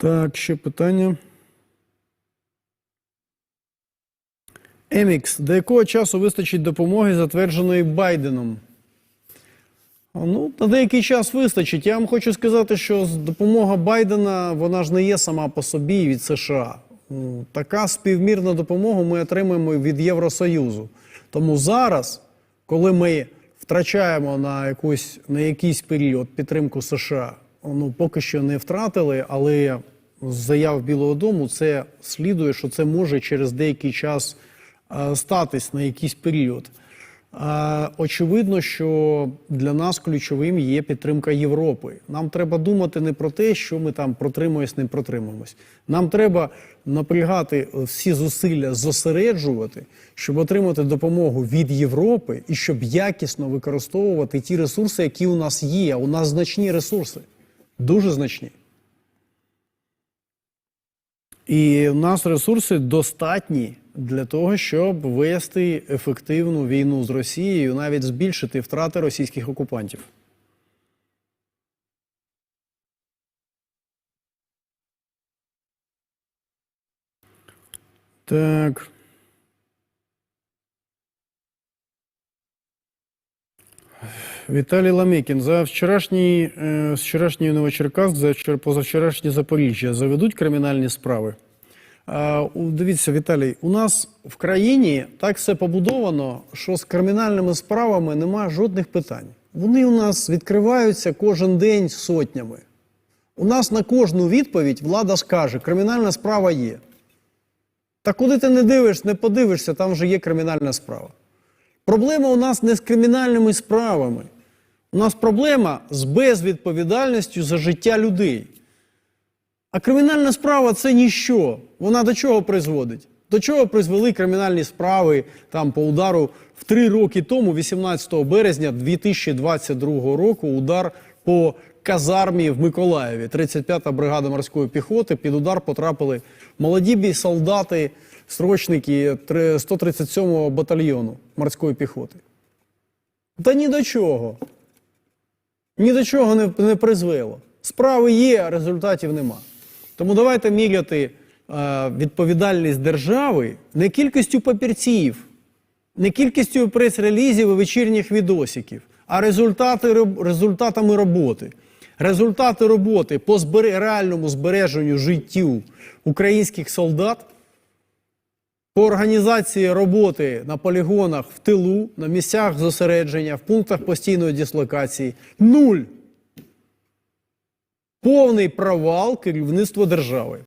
Так, ще питання. Емікс. До якого часу вистачить допомоги, затвердженої Байденом? Ну, на деякий час вистачить. Я вам хочу сказати, що допомога Байдена вона ж не є сама по собі від США. Така співмірна допомога ми отримуємо від Євросоюзу. Тому зараз, коли ми втрачаємо на, якусь, на якийсь період підтримку США, ну поки що не втратили, але з заяв Білого Дому це слідує, що це може через деякий час е, статись на якийсь період. Е, Очевидно, що для нас ключовим є підтримка Європи. Нам треба думати не про те, що ми там протримуємось, не протримуємось. Нам треба напрягати всі зусилля, зосереджувати, щоб отримати допомогу від Європи і щоб якісно використовувати ті ресурси, які у нас є. У нас значні ресурси, дуже значні. І у нас ресурси достатні для того, щоб вести ефективну війну з Росією, навіть збільшити втрати російських окупантів. Так. Віталій Ламекін. За вчорашній, е, з вчорашньої Новочеркасск, за вчора- позавчорашнє Запоріжжя заведуть кримінальні справи. Дивіться, Віталій, у нас в країні так все побудовано, що з кримінальними справами немає жодних питань. Вони у нас відкриваються кожен день сотнями. У нас на кожну відповідь влада скаже, кримінальна справа є. Та куди ти не дивишся, не подивишся, там вже є кримінальна справа. Проблема у нас не з кримінальними справами. У нас проблема з безвідповідальністю за життя людей. А кримінальна справа це ніщо. Вона до чого призводить? До чого призвели кримінальні справи там по удару в три роки тому, 18 березня 2022 року, удар по казармі в Миколаєві. 35-та бригада морської піхоти. Під удар потрапили молоді бій солдати, срочники 137-го батальйону морської піхоти. Та ні до чого. Ні до чого не, не призвело. Справи є, а результатів нема. Тому давайте міряти е, відповідальність держави не кількістю папірців, не кількістю прес-релізів і вечірніх відосиків, а результати, результатами роботи. Результати роботи по збере- реальному збереженню життю українських солдат по організації роботи на полігонах в тилу, на місцях зосередження, в пунктах постійної дислокації нуль. Повний провал керівництва держави.